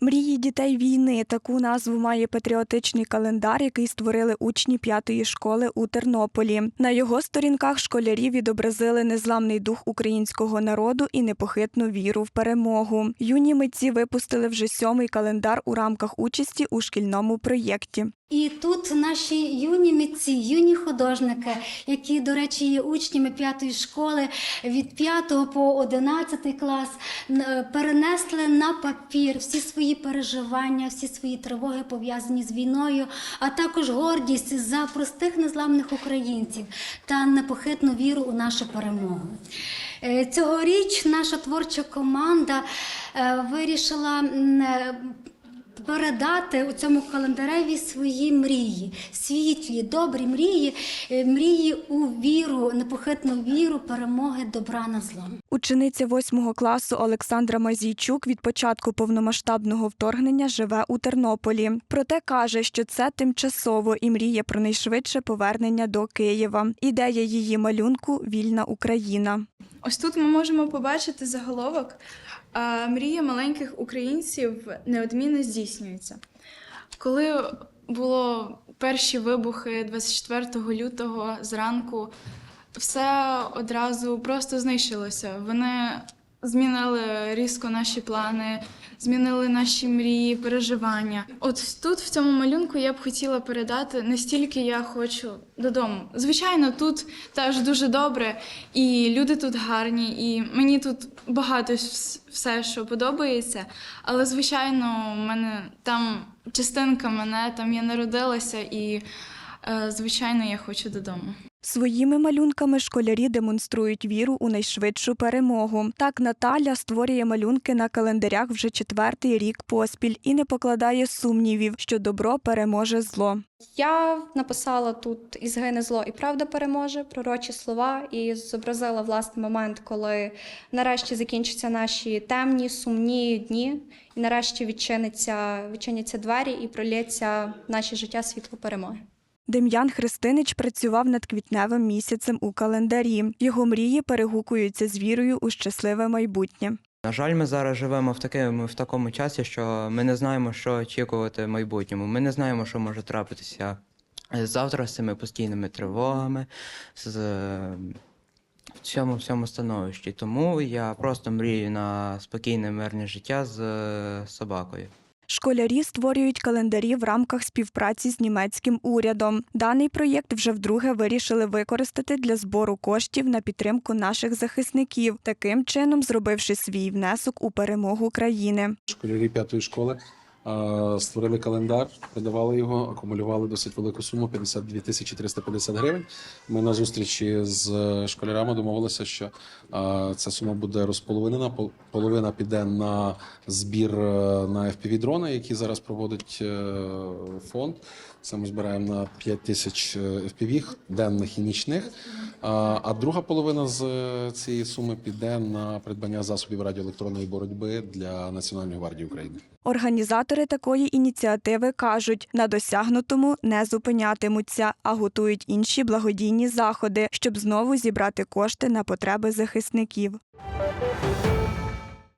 Мрії дітей війни таку назву має патріотичний календар, який створили учні п'ятої школи у Тернополі. На його сторінках школярі відобразили незламний дух українського народу і непохитну віру в перемогу. Юні митці випустили вже сьомий календар у рамках участі у шкільному проєкті. І тут наші юні митці, юні художники, які, до речі, є учнями п'ятої школи від 5 по 11 клас, перенесли на папір всі свої переживання, всі свої тривоги пов'язані з війною, а також гордість за простих незламних українців та непохитну віру у нашу перемогу. Е, Цьогоріч наша творча команда е, вирішила е, передати у цьому календареві свої мрії, світлі, добрі мрії, е, мрії у віру, непохитну віру перемоги добра над злом. Учениця восьмого класу Олександра Мазійчук від початку повномасштабного вторгнення живе у Тернополі. Проте каже, що це тимчасово і мріє про найшвидше повернення до Києва. Ідея її малюнку вільна Україна. Ось тут ми можемо побачити заголовок Мрія маленьких українців неодмінно здійснюється. Коли було перші вибухи 24 лютого зранку, все одразу просто знищилося. Вони змінили різко наші плани, змінили наші мрії, переживання. От тут, в цьому малюнку, я б хотіла передати настільки я хочу додому. Звичайно, тут теж дуже добре, і люди тут гарні, і мені тут багато все, що подобається. Але, звичайно, в мене там частинка мене, там я народилася, і, звичайно, я хочу додому. Своїми малюнками школярі демонструють віру у найшвидшу перемогу. Так Наталя створює малюнки на календарях вже четвертий рік поспіль і не покладає сумнівів, що добро переможе зло. Я написала тут і згине зло, і правда переможе пророчі слова, і зобразила власний момент, коли нарешті закінчаться наші темні, сумні дні, і нарешті відчиниться, відчиняться двері і пролється в наше життя світло перемоги. Дем'ян Христинич працював над квітневим місяцем у календарі. Його мрії перегукуються з вірою у щасливе майбутнє. На жаль, ми зараз живемо в такому, в такому часі, що ми не знаємо, що очікувати в майбутньому. Ми не знаємо, що може трапитися завтра з цими постійними тривогами, з е, в цьому всьому становищі. Тому я просто мрію на спокійне мирне життя з е, собакою. Школярі створюють календарі в рамках співпраці з німецьким урядом. Даний проєкт вже вдруге вирішили використати для збору коштів на підтримку наших захисників, таким чином зробивши свій внесок у перемогу країни. Школярі п'ятої школи створили календар, продавали його, акумулювали досить велику суму 52 тисячі 350 гривень. Ми на зустрічі з школярами домовилися, що е, ця сума буде розполовинена. Пол- Половина піде на збір е, на fpv дрони, які зараз проводить е, фонд. Це ми збираємо на 5 тисяч е, FPV денних і нічних. А друга половина з е, цієї суми піде на придбання засобів радіоелектронної боротьби для Національної гвардії України. Організатори такої ініціативи кажуть, на досягнутому не зупинятимуться, а готують інші благодійні заходи, щоб знову зібрати кошти на потреби захисників.